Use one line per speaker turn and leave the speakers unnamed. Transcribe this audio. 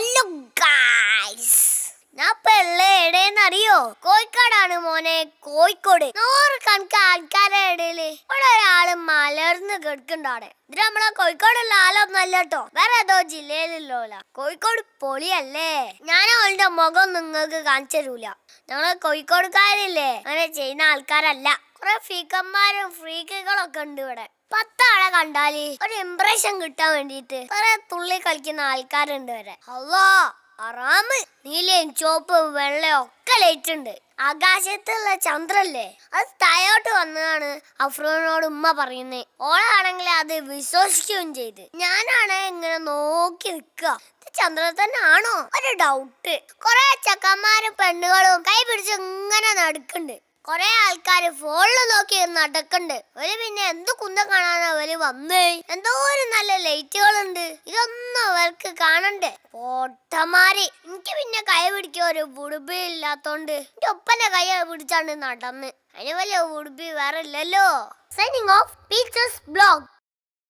Hello guys ഞാൻ കോഴിക്കോടാണ് മോനെ കോഴിക്കോട്. നൂറ് കണക്ക് ആൾക്കാരുടെ ഇടയിൽ ഇവിടെ ഒരാൾ മലർന്ന് കിടക്കണ്ടാടെ ഇത് നമ്മളെ കോഴിക്കോടുള്ള ആളൊന്നല്ല കേട്ടോ. വേറെ ഏതോ ജില്ലയിലുള്ള കോഴിക്കോട് പൊളിയല്ലേ? ഞാൻ അവളുടെ മുഖം നിങ്ങൾക്ക് കാണിച്ചു തരൂല. ഞങ്ങളെ കോഴിക്കോടുകാരില്ലേ? അങ്ങനെ ചെയ്യുന്ന ആൾക്കാരല്ല. കുറെ ഫീക്കന്മാരും ഫ്രീക്കുകളൊക്കെ ഉണ്ട് ഇവിടെ. പത്താളെ കണ്ടാൽ ഒരു ഇംപ്രഷൻ കിട്ടാൻ വേണ്ടിട്ട് കുറെ തുള്ളി കളിക്കുന്ന ആൾക്കാരുണ്ട് വരെ. അല്ലോ അറാമ് നീലയും ചുവപ്പ് വെള്ളയും ഒക്കെ ലൈറ്റ് ഉണ്ട്. ആകാശത്തുള്ള ചന്ദ്രല്ലേ? അത് തായോട്ട് വന്നതാണ് അഫ്രോനോട് ഉമ്മ പറയുന്നേ. ഓളാണെങ്കിൽ അത് വിശ്വസിക്കുകയും ചെയ്ത്. ഞാനാണ് ഇങ്ങനെ നോക്കി നിൽക്കുക. ചന്ദ്രൻ തന്നെ ആണോ ഒരു ഡൗട്ട് കൊറേ ചക്കന്മാരും പെണ്ണുകളും കൈ പിടിച്ച് ഇങ്ങനെ നടക്കുന്നുണ്ട്. കൊറേ ആൾക്കാര് ഫോണിൽ നോക്കി നടക്കണ്ട്. ഒരു പിന്നെ എന്ത് കുന്തം കാണാനാ അവർ വന്നേ? എന്തോ ഒരു നല്ല ലൈറ്റുകളുണ്ട് ഇതൊന്നും അവർക്ക് കാണണ്ടേ? പൊട്ടമാരി എനിക്ക് പിന്നെ കൈ പിടിക്കാൻ ഒരു ഉടുപ്പി ഇല്ലാത്തോണ്ട്. എന്റെ ഒപ്പന്റെ കൈ പിടിച്ചാണ്ട് നടന്ന്. അതിന് വലിയ ഉടുപ്പി വേറെ ഇല്ലല്ലോ. Signing off blog